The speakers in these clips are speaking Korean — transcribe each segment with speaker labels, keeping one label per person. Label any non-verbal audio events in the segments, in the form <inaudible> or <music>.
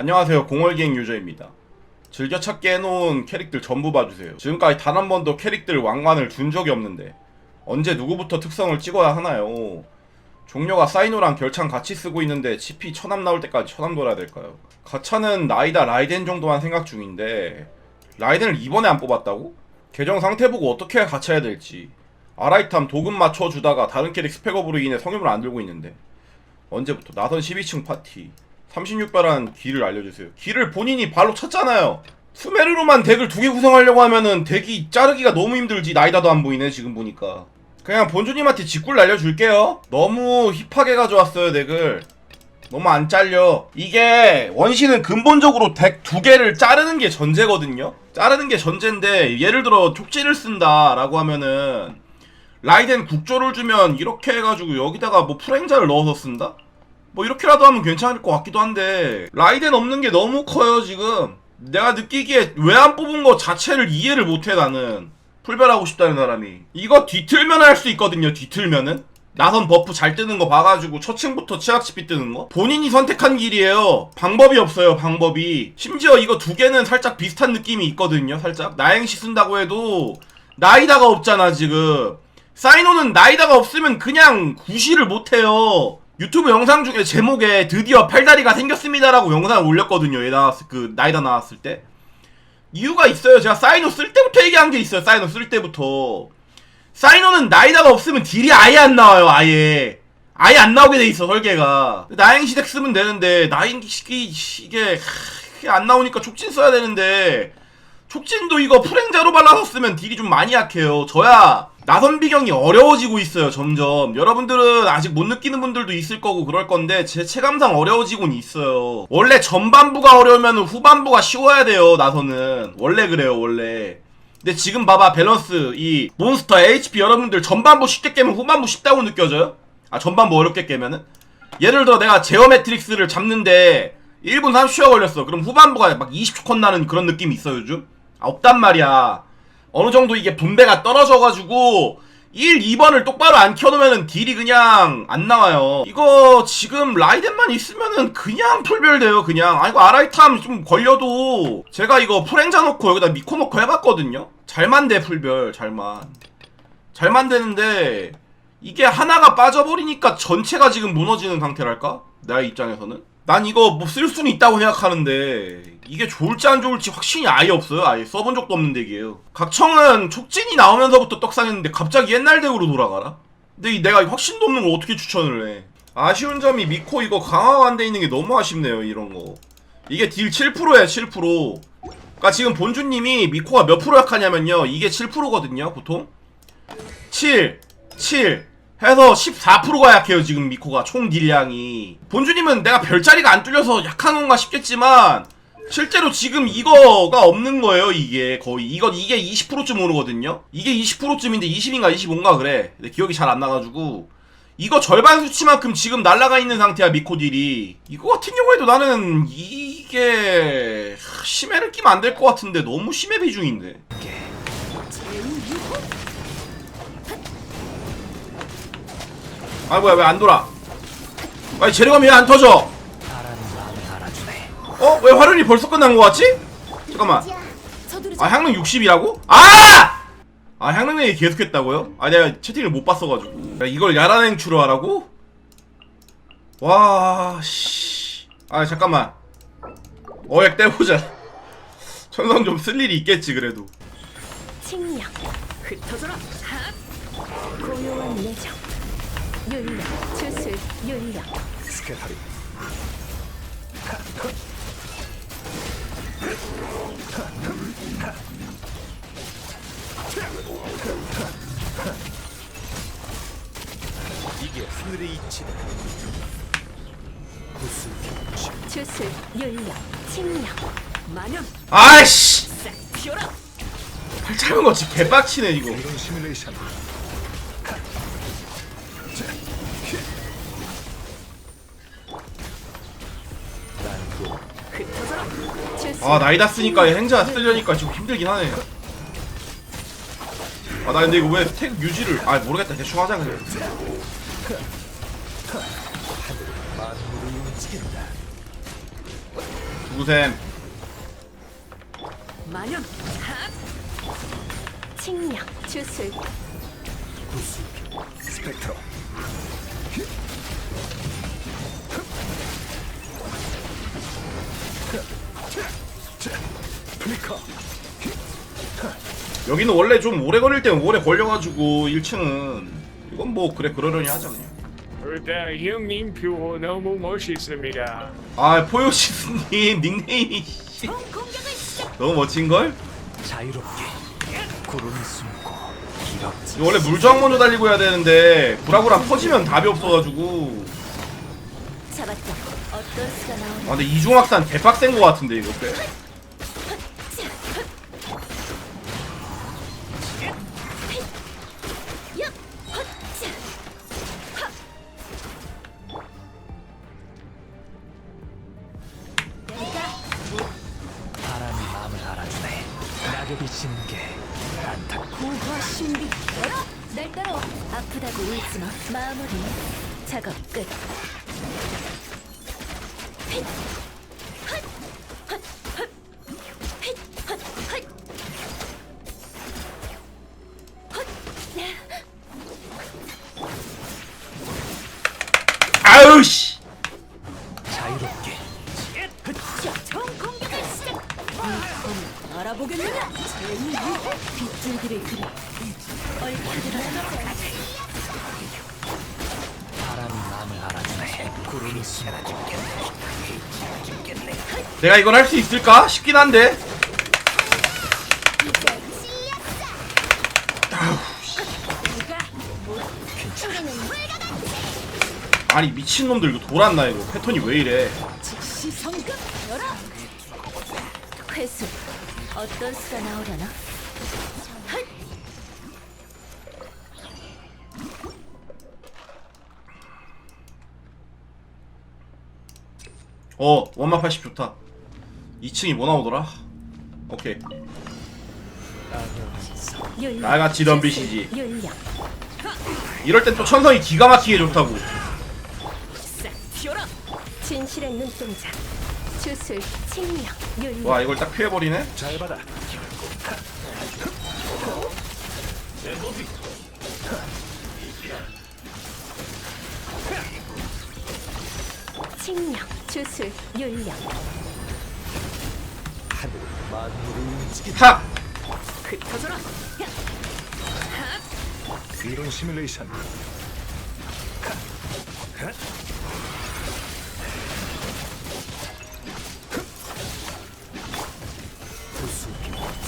Speaker 1: 안녕하세요. 공월기행 유저입니다. 즐겨찾기 해놓은 캐릭들 전부 봐주세요. 지금까지 단 한 번도 캐릭들 왕관을 준 적이 없는데 언제 누구부터 특성을 찍어야 하나요? 종료가 사이노랑 결창 같이 쓰고 있는데 CP 천암 나올 때까지 천암 돌아야 될까요? 가차는 나이다 라이덴 정도만 생각 중인데 라이덴을 이번에 안 뽑았다고? 계정 상태 보고 어떻게 가차해야 될지. 아라이탐 도금 맞춰주다가 다른 캐릭 스펙업으로 인해 성임을 안 들고 있는데. 언제부터? 나선 12층 파티 36발한 길을 알려주세요. 길을 본인이 발로 쳤잖아요. 수메르로만 덱을 두 개 구성하려고 하면은 덱이 자르기가 너무 힘들지. 나이다도 안 보이네 지금 보니까. 그냥 본주님한테 직구를 날려줄게요. 너무 힙하게 가져왔어요 덱을. 너무 안 잘려. 이게 원신은 근본적으로 덱 두 개를 자르는 게 전제거든요. 자르는 게 전제인데 예를 들어 촉지를 쓴다 라고 하면은 라이덴 국조를 주면 이렇게 해가지고 여기다가 뭐 프랭자를 넣어서 쓴다? 뭐 이렇게라도 하면 괜찮을 것 같기도 한데 라이덴 없는 게 너무 커요 지금. 내가 느끼기에 왜 안 뽑은 거 자체를 이해를 못해 나는. 풀별하고 싶다는 사람이. 이거 뒤틀면 할 수 있거든요 뒤틀면은. 나선 버프 잘 뜨는 거 봐가지고 첫 층부터 치약치피 뜨는 거? 본인이 선택한 길이에요. 방법이 없어요 방법이. 심지어 이거 두 개는 살짝 비슷한 느낌이 있거든요 살짝. 나행시 쓴다고 해도 나이다가 없잖아 지금. 사이노는 나이다가 없으면 그냥 구시를 못해요 유튜브 영상 중에 제목에 드디어 팔다리가 생겼습니다라고 영상을 올렸거든요. 얘 나왔을 그 나이다 나왔을 때 이유가 있어요. 제가 사이노 쓸 때부터 얘기한 게 있어요. 사이노 쓸 때부터 사이노는 나이다가 없으면 딜이 아예 안 나와요. 아예 아예 안 나오게 돼 있어 설계가 나행시덱 쓰면 되는데 나행시 이게 안 나오니까 촉진 써야 되는데 촉진도 이거 프랭자로 발라서 쓰면 딜이 좀 많이 약해요. 저야 나선 비경이 어려워지고 있어요. 점점 여러분들은 아직 못 느끼는 분들도 있을 거고 그럴 건데 제 체감상 어려워지곤 있어요. 원래 전반부가 어려우면 후반부가 쉬워야 돼요. 나선은 원래 그래요. 원래. 근데 지금 봐봐 밸런스 이 몬스터 HP 여러분들 전반부 쉽게 깨면 후반부 쉽다고 느껴져요? 아 전반부 어렵게 깨면은? 예를 들어 내가 제어 매트릭스를 잡는데 1분 30초가 걸렸어. 그럼 후반부가 막 20초 컷 나는 그런 느낌이 있어 요즘? 아 없단 말이야. 어느 정도 이게 분배가 떨어져가지고 1, 2번을 똑바로 안 켜놓으면은 딜이 그냥 안 나와요. 이거 지금 라이덴만 있으면은 그냥 풀별돼요, 그냥. 아, 이거 아라이탐 좀 걸려도 제가 이거 프랭자 놓고 여기다 미코 놓고 해봤거든요? 잘만 돼, 풀별, 잘만. 잘만 되는데 이게 하나가 빠져버리니까 전체가 지금 무너지는 상태랄까? 나의 입장에서는. 난 이거 뭐 쓸 수는 있다고 생각하는데 이게 좋을지 안 좋을지 확신이 아예 없어요. 아예 써본 적도 없는 덱이에요. 각청은 촉진이 나오면서부터 떡상했는데 갑자기 옛날 덱으로 돌아가라? 근데 이 내가 확신도 없는 걸 어떻게 추천을 해? 아쉬운 점이 미코 이거 강화가 안 돼 있는 게 너무 아쉽네요. 이런 거. 이게 딜 7%야 7%. 그러니까 지금 본주님이 미코가 몇 프로 약하냐면요. 이게 7%거든요. 보통. 7, 7 해서 14%가 약해요 지금 미코가. 총 딜량이. 본주님은 내가 별자리가 안 뚫려서 약한 건가 싶겠지만 실제로 지금 이거가 없는 거예요 이게. 거의. 이거 이게 20%쯤 오르거든요? 이게 20%쯤인데 20인가 25인가 그래. 근데 기억이 잘 안 나가지고. 이거 절반 수치만큼 지금 날라가 있는 상태야 미코 딜이. 이거 같은 경우에도 나는 이게 심해를 끼면 안 될 것 같은데 너무 심해 비중인데 아 뭐야 왜 안 돌아? 아니 재료감이 왜 안 터져? 어? 왜 활용이 벌써 끝난 거 같지? 잠깐만 아 향릉 60이라고? 아! 아 향릉이 계속했다고요? 아 내가 채팅을 못 봤어가지고 야, 이걸 야란 행추로 하라고? 와... 씨... 아 잠깐만 어액 떼보자 <laughs> 천성 좀 쓸 일이 있겠지 그래도
Speaker 2: 흩어져라 핫! 고요한 내정 윤력 주술 윤력
Speaker 3: 스케타리 이게 하늘의 이치다 구슬
Speaker 2: 주술 윤력 칭령 만연
Speaker 1: 아이씨!
Speaker 2: 싹 피어라
Speaker 1: 팔 짧은 거 진짜 개빡치네 이거.
Speaker 3: 이런 시뮬레이션
Speaker 1: 아 나이다 쓰니까 행자 쓰려니까 지금 힘들긴 하네. 아 나 근데 이거 왜 스택 유지를 아 모르겠다. 대충 하자
Speaker 3: 움직인다
Speaker 1: 누구셈
Speaker 2: 핫! 칭령 주술.
Speaker 3: 스펙트럼
Speaker 1: 여기는 원래 좀 오래 걸릴 때는 오래 걸려가지고 1층은 이건 뭐 그래 그러려니 하자 그냥
Speaker 4: 일단 형님 표 너무 멋있습니다.
Speaker 1: 아 포요시스님 닉네임이 씨, 너무 멋진걸?
Speaker 3: 자유롭게 구름이 숨고
Speaker 1: 이거 원래 물저항 먼저 달리고 해야 되는데 구라구라 퍼지면 답이 없어가지고.
Speaker 2: 잡았다. 어떤 수가 나오나
Speaker 1: 아 근데 이중학산 개빡센 거 같은데 이거 꽤
Speaker 3: 마
Speaker 2: 마무리 작업 끝 힛!
Speaker 1: 내가 이걸 할 수 있을까? 싶긴 한데. 아니 미친놈들 이거 돌았나 이거? 패턴이 왜 이래?
Speaker 2: 즉시 성급 열어 회수. 어떤 수가 나오려나? 헛!
Speaker 1: 어 원마 80 좋다 2층이 뭐 나오더라? 오케이. 나같이 덤비시지. 이럴 땐 또 천성이 기가 막히게 좋다고.
Speaker 2: 진실의 눈동자. 주술 칭령 윤력
Speaker 1: 와 이걸 딱 피해버리네?
Speaker 3: 잘 받아
Speaker 2: 칭령 주술 윤력 흩어져라
Speaker 3: 이론 시뮬레이션.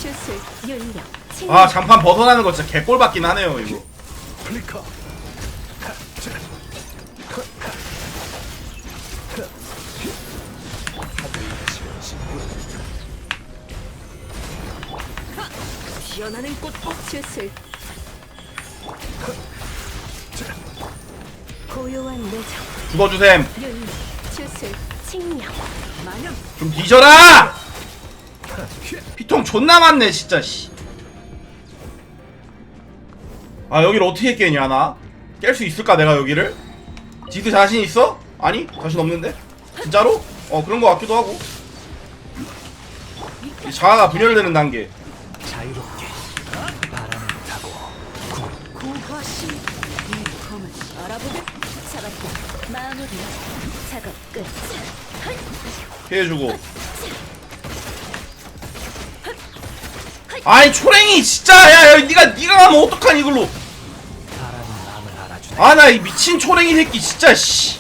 Speaker 2: 주술 윤력 칭령
Speaker 1: 아 장판 벗어나는 거 진짜 개꼴 받긴 하네요 이거.
Speaker 3: 플리커
Speaker 2: 피어나는 꽃꽃 주술 고요한 내정
Speaker 1: 죽어주셈
Speaker 2: 칭령
Speaker 1: 좀 뒤져라 피통 존나 많네 진짜 씨. 아 여기를 어떻게 깨냐 나? 깰 수 있을까 내가 여기를? 지드 자신 있어? 아니 자신 없는데? 진짜로? 어 그런 거 같기도 하고 이 자아가 분열되는 단계
Speaker 2: 작업 끝.
Speaker 1: 피해주고. 아이 초랭이 진짜 야, 야 니가 니가 가면 어떡하니 이걸로?
Speaker 3: 아
Speaker 1: 나 이 미친 초랭이 새끼 진짜 씨.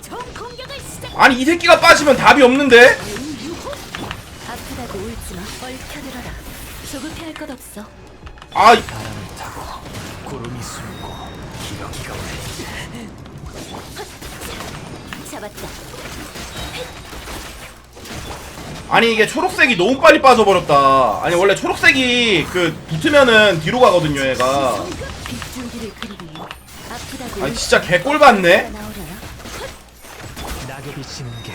Speaker 2: 총 공격을 시작.
Speaker 1: 아니 이 새끼가 빠지면 답이 없는데?
Speaker 2: 유호 아프다고 울지마. 얽혀들어라. 조급해할 것 없어.
Speaker 1: 아
Speaker 3: 바람을 타고 구름이 숨
Speaker 2: 잡았다.
Speaker 1: 아니 이게 초록색이 너무 빨리 빠져버렸다. 아니 원래 초록색이 그 붙으면은 뒤로 가거든요 얘가.
Speaker 2: 빗줄기를 아프다고.
Speaker 1: 아니 진짜 개꼴 받네?
Speaker 2: 나오려나
Speaker 3: 낙엽이 지는 게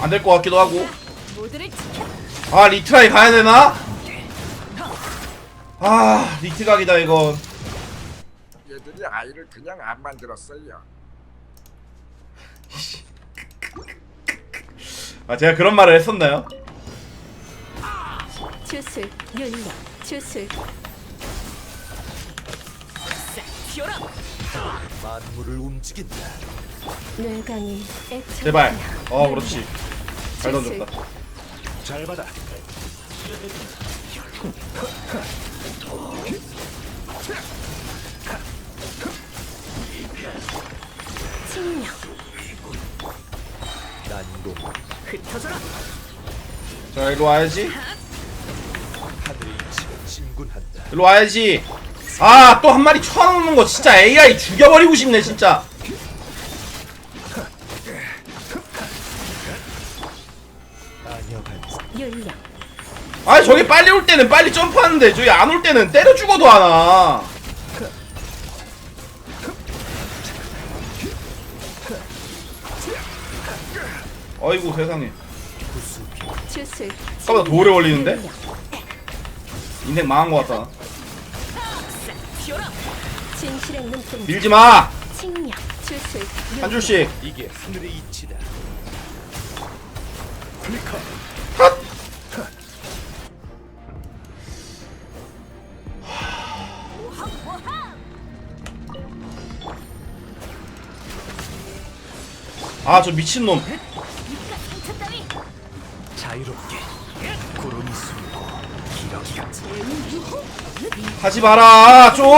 Speaker 1: 안 될 것 같기도 하고.
Speaker 2: 모두를 지켜.
Speaker 1: 아 리트라이 가야 되나? 아 리트 각이다 이건
Speaker 5: 이렇게 아이를 그냥 안 만들었어요.
Speaker 1: 아 제가 그런 말을 했었나요?
Speaker 2: 주술 윤력 주술
Speaker 3: 만물을 움직인다.
Speaker 2: 뇌강이 액체
Speaker 1: 제발 어 그렇지 잘 던졌다
Speaker 3: 잘 받아.
Speaker 1: 자 일로 와야지.
Speaker 3: 진군한다.
Speaker 1: 일로 와야지. 아 또 한 마리 쳐놓는 거 진짜 AI 죽여버리고 싶네 진짜.
Speaker 3: 아니여 반사.
Speaker 2: 윤력
Speaker 1: 아 저기 빨리 올 때는 빨리 점프하는데 저기 안 올 때는 때려 죽어도 하나 어이구 세상에.
Speaker 2: 주술.
Speaker 1: 생각보다 더 오래 걸리는데? 인생 망한 거 같다.
Speaker 2: 진실의
Speaker 1: 밀지마!
Speaker 2: 칭령
Speaker 1: 한 줄씩.
Speaker 3: 이게 하늘의 이치다.
Speaker 1: 아저 미친놈 하지 마라. 좀!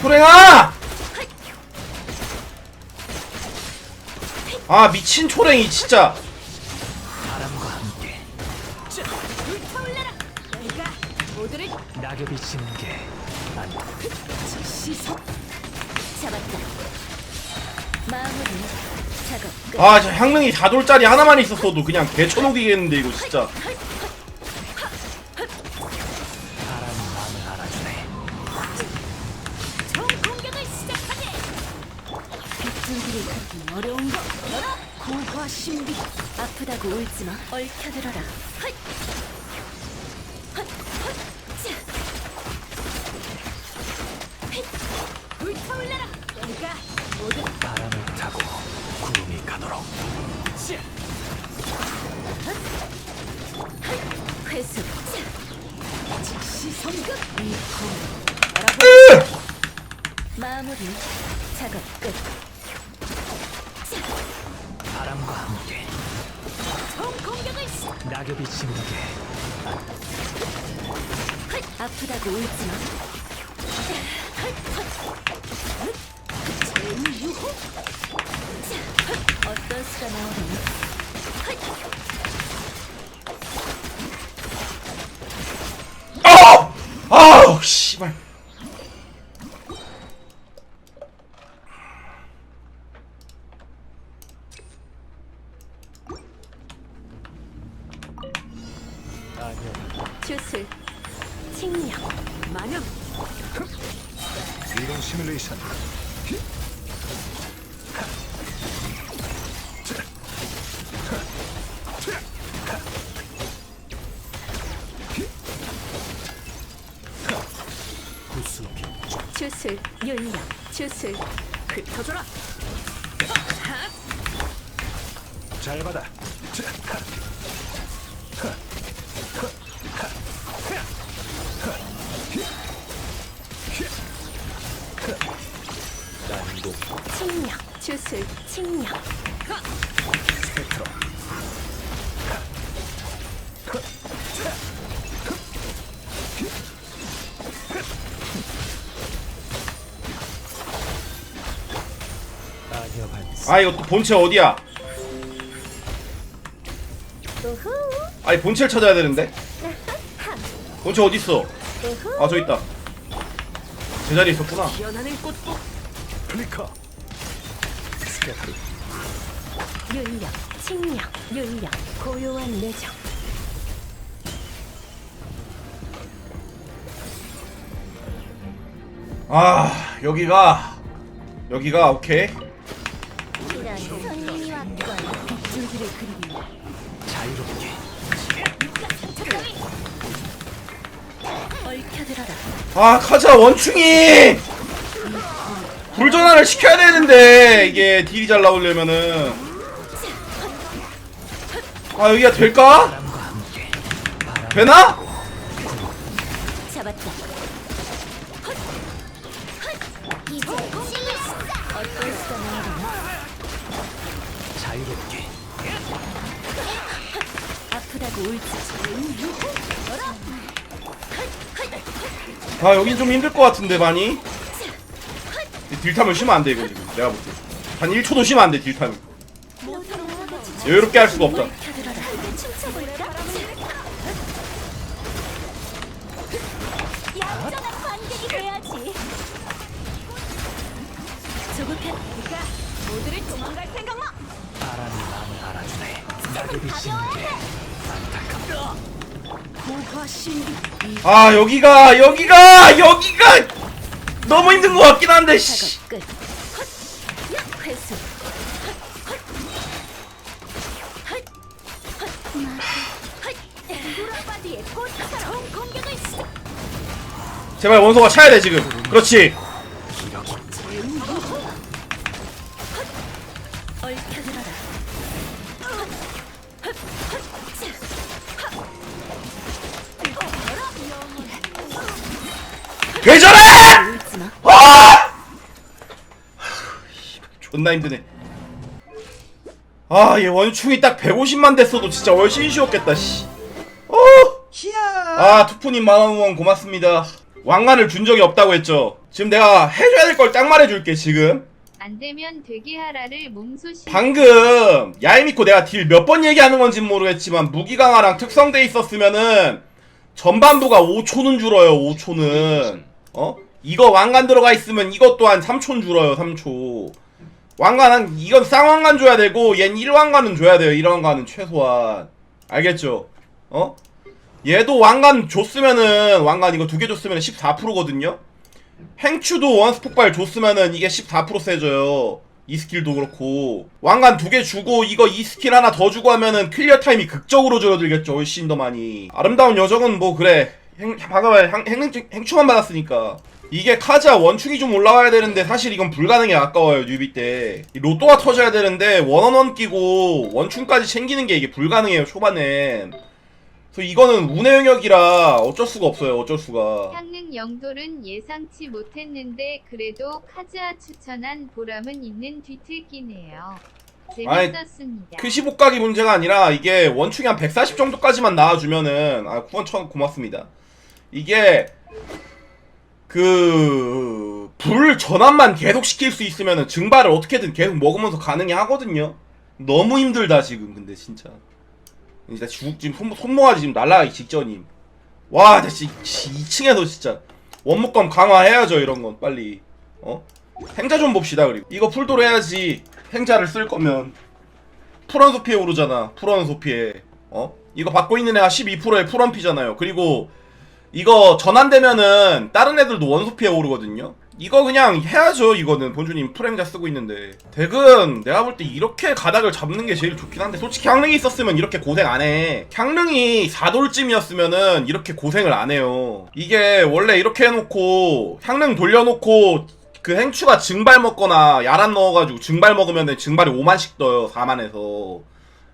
Speaker 1: 초랭아! 아 미친 초랭이 진짜.
Speaker 3: 낙엽이 지는 게 아니
Speaker 2: 시속 잡았다 마무리 작업
Speaker 1: 끝아저 향릉이 4돌짜리 하나만 있었어도 그냥 개쳐놓기겠는데 이거 진짜
Speaker 2: 아프다고 울지 마 얽혀들어라 헛! 헛! 헛! 자! 핏! 불타올라라 내가 모든
Speaker 3: 바람을 타고 구름이 가도록.
Speaker 2: 회수 자! 즉시 성급
Speaker 1: 으!
Speaker 2: 마무리 작업 끝 시
Speaker 3: 낙엽이 지는 게
Speaker 2: 헛! 아프다고 울지 마 주술 윤력 주술 흩어져라.
Speaker 3: 잘 받아. 난공
Speaker 2: 칭령 주술 칭령
Speaker 1: 아 이거 또 본체 어디야?
Speaker 2: 우후.
Speaker 1: 아니 본체를 찾아야 되는데? 본체 어딨어?
Speaker 2: 우후.
Speaker 1: 아 저 있다. 제자리에 있었구나.
Speaker 2: 윤력 칭령 윤력 고요한 내정.
Speaker 1: 아 여기가 여기가 오케이 아 카자 원충이! 불전환을 시켜야 되는데 이게 딜이 잘 나오려면은. 아 여기가 될까? 되나?
Speaker 3: 자유롭게.
Speaker 2: 아프다고 울지.
Speaker 1: 아 여긴 좀 힘들 것 같은데 많이? 딜타면 쉬면 안돼 이거 지금. 내가 볼때한 1초도 쉬면 안돼 딜타면 여유롭게 할 수가 없다.
Speaker 3: 바람이 마음을 알아주네. 낙엽이 지는데 안타깝다.
Speaker 2: 고화 신비. 이
Speaker 1: 아 여기가 여기가 여기가 너무 힘든 것 같긴 한데 씨. 제발 원소가 차야 돼 지금. 그렇지 존나 힘드네. 아, 얘 원충이 딱 150만 됐어도 진짜 훨씬 쉬웠겠다, 씨. 어! 아, 투푸님 만원 고맙습니다. 왕관을 준 적이 없다고 했죠. 지금 내가 해줘야 될 걸 딱 말해줄게, 지금.
Speaker 6: 안 되면 되게 하라를 몸소시
Speaker 1: 방금, 야이미코 내가 딜 몇 번 얘기하는 건지 모르겠지만, 무기강화랑 특성돼 있었으면은, 전반부가 5초는 줄어요, 5초는. 어? 이거 왕관 들어가 있으면 이것 또한 3초는 줄어요, 3초. 왕관은, 이건 쌍왕관 줘야 되고, 얜 1왕관은 줘야 돼요, 1왕관은 최소한. 알겠죠? 어? 얘도 왕관 줬으면은, 왕관 이거 두 개 줬으면 14%거든요? 행추도 원스 폭발 줬으면은 이게 14% 세져요. 이 스킬도 그렇고 왕관 두 개 주고 이거 이 스킬 하나 더 주고 하면은 클리어 타임이 극적으로 줄어들겠죠 훨씬 더 많이 아름다운 여정은 뭐 그래 행, 방금 행, 행, 행추만 받았으니까 이게 카자 원축이 좀 올라와야 되는데 사실 이건 불가능해 아까워요 뉴비 때이 로또가 터져야 되는데 원원원 끼고 원충까지 챙기는 게 이게 불가능해요 초반엔 그래서 이거는 운의 영역이라 어쩔 수가 없어요 어쩔 수가
Speaker 6: 향능 영돌은 예상치 못했는데 그래도 카즈아 추천한 보람은 있는 뒤틀기네요. 재밌었습니다.
Speaker 1: 그 15각이 문제가 아니라 이게 원충이 한 140 정도까지만 나와주면은 아 구원 천 고맙습니다. 이게 그... 불 전환만 계속 시킬 수 있으면은 증발을 어떻게든 계속 먹으면서 가능해 하거든요. 너무 힘들다 지금 근데 진짜. 진짜 죽 지금 손, 손모가지 지금 날라가기 직전임. 와, 나 진짜 2층에서 진짜 원목검 강화해야죠 이런 건 빨리. 어? 행자 좀 봅시다 그리고 이거 풀도로 해야지 행자를 쓸 거면 풀원 소피에 오르잖아 풀원 소피에 어? 이거 받고 있는 애가 12%의 풀원 피잖아요 그리고 이거 전환되면은 다른 애들도 원소피에 오르거든요? 이거 그냥 해야죠 이거는. 본주님 풀행자 쓰고 있는데. 덱은 내가 볼 때 이렇게 가닥을 잡는 게 제일 좋긴 한데 솔직히 향릉이 있었으면 이렇게 고생 안해. 향릉이 4돌쯤이었으면은 이렇게 고생을 안 해요. 이게 원래 이렇게 해놓고 향릉 돌려놓고 그 행추가 증발 먹거나 야란 넣어가지고 증발 먹으면 증발이 5만씩 떠요 4만에서.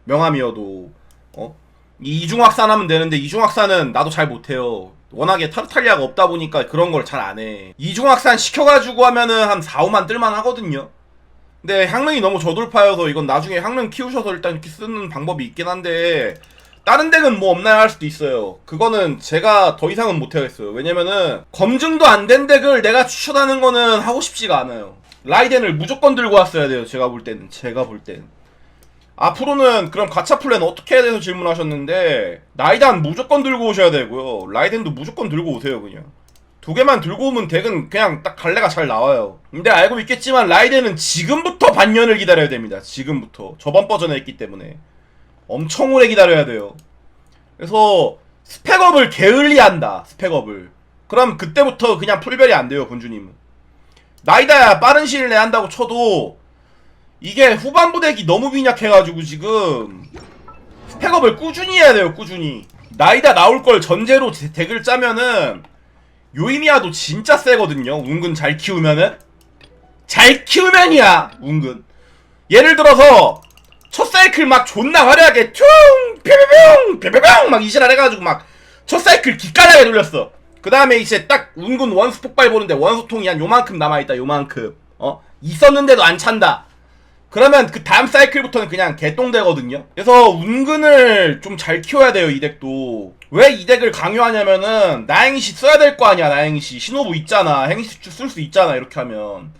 Speaker 1: 명함이어도. 어? 이 이중 확산 하면 되는데 이중 확산은 나도 잘 못해요 워낙에 타르탈리아가 없다 보니까 그런 걸 잘 안 해 이중 확산 시켜가지고 하면은 한 4, 5만 뜰만 하거든요 근데 향릉이 너무 저돌파여서 이건 나중에 향릉 키우셔서 일단 이렇게 쓰는 방법이 있긴 한데 다른 덱은 뭐 없나요 할 수도 있어요. 그거는 제가 더 이상은 못하겠어요. 왜냐면은 검증도 안 된 덱을 내가 추천하는 거는 하고 싶지가 않아요. 라이덴을 무조건 들고 왔어야 돼요. 제가 볼 때는. 제가 볼 땐. 앞으로는 그럼 가차 플랜 어떻게 해야 돼서 질문하셨는데 나이단 무조건 들고 오셔야 되고요. 라이덴도 무조건 들고 오세요 그냥. 두 개만 들고 오면 덱은 그냥 딱 갈래가 잘 나와요. 근데 알고 있겠지만 라이덴은 지금부터 반년을 기다려야 됩니다. 지금부터. 저번 버전에 했기 때문에. 엄청 오래 기다려야 돼요. 그래서 스펙업을 게을리한다. 스펙업을. 그럼 그때부터 그냥 풀별이 안 돼요, 본주님은. 나이다야 빠른 시일 내에 한다고 쳐도 이게 후반부 덱이 너무 빈약해가지고 지금 스펙업을 꾸준히 해야 돼요, 꾸준히. 나이다 나올 걸 전제로 데- 덱을 짜면은 요이미아도 진짜 세거든요 운근. 잘 키우면은. 잘 키우면이야 운근. 예를 들어서 첫 사이클 막 존나 화려하게 퉁 뾰뾰뿅 뾰뾰뿅 막 이지랄 해가지고 막 첫 사이클 기깔나게 돌렸어. 그 다음에 이제 딱 운근 원수 폭발 보는데 원수통이 한 요만큼 남아있다 요만큼. 어? 있었는데도 안 찬다 그러면 그 다음 사이클부터는 그냥 개똥되거든요. 그래서 운근을 좀 잘 키워야 돼요, 이 덱도. 왜 이 덱을 강요하냐면은, 나행시 써야 될 거 아니야, 나행시. 신호부 있잖아. 행시 쓸 수 있잖아, 이렇게 하면.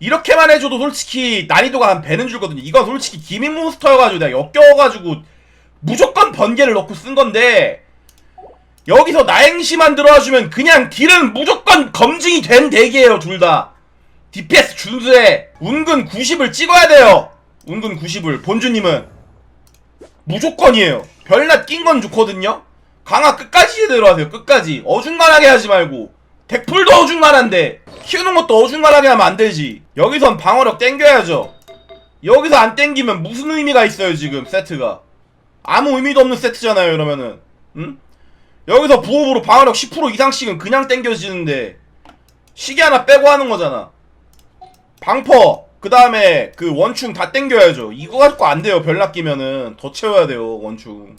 Speaker 1: 이렇게만 해줘도 솔직히 난이도가 한 배는 줄거든요. 이건 솔직히 기믹 몬스터여가지고 내가 역겨워가지고 무조건 번개를 넣고 쓴 건데, 여기서 나행시만 들어와주면 그냥 딜은 무조건 검증이 된 덱이에요, 둘 다. DPS 준수에 운근 90을 찍어야 돼요. 운근 90을 본주님은 무조건이에요. 별낮 낀건 좋거든요. 강화 끝까지 제대로 하세요. 끝까지 어중간하게 하지 말고 덱풀도 어중간한데 키우는 것도 어중간하게 하면 안 되지. 여기선 방어력 땡겨야죠. 여기서 안 땡기면 무슨 의미가 있어요 지금 세트가 아무 의미도 없는 세트잖아요 이러면은 응? 여기서 부업으로 방어력 10% 이상씩은 그냥 땡겨지는데 시계 하나 빼고 하는 거잖아 방퍼! 그 다음에 그 원충 다 땡겨야죠. 이거 갖고 안 돼요. 별 낚이면은. 더 채워야 돼요 원충.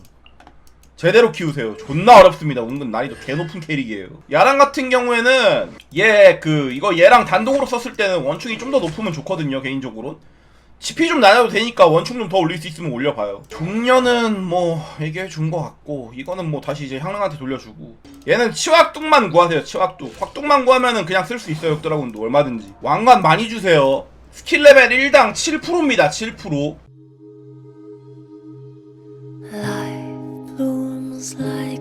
Speaker 1: 제대로 키우세요. 존나 어렵습니다. 은근 난이도 개 높은 캐릭이에요. 야랑 같은 경우에는 얘 그 이거 얘랑 단독으로 썼을 때는 원충이 좀 더 높으면 좋거든요 개인적으로 CP 좀 낮아도 되니까 원충 좀 더 올릴 수 있으면 올려봐요. 종려는 뭐 얘기해 준 것 같고 이거는 뭐 다시 이제 향릉한테 돌려주고. 얘는 치확뚝만 구하세요 치확뚝 확뚝만 구하면은 그냥 쓸 수 있어요 드라군도 얼마든지. 왕관 많이 주세요. 스킬 레벨 1당 7%입니다 7%
Speaker 7: Life blooms like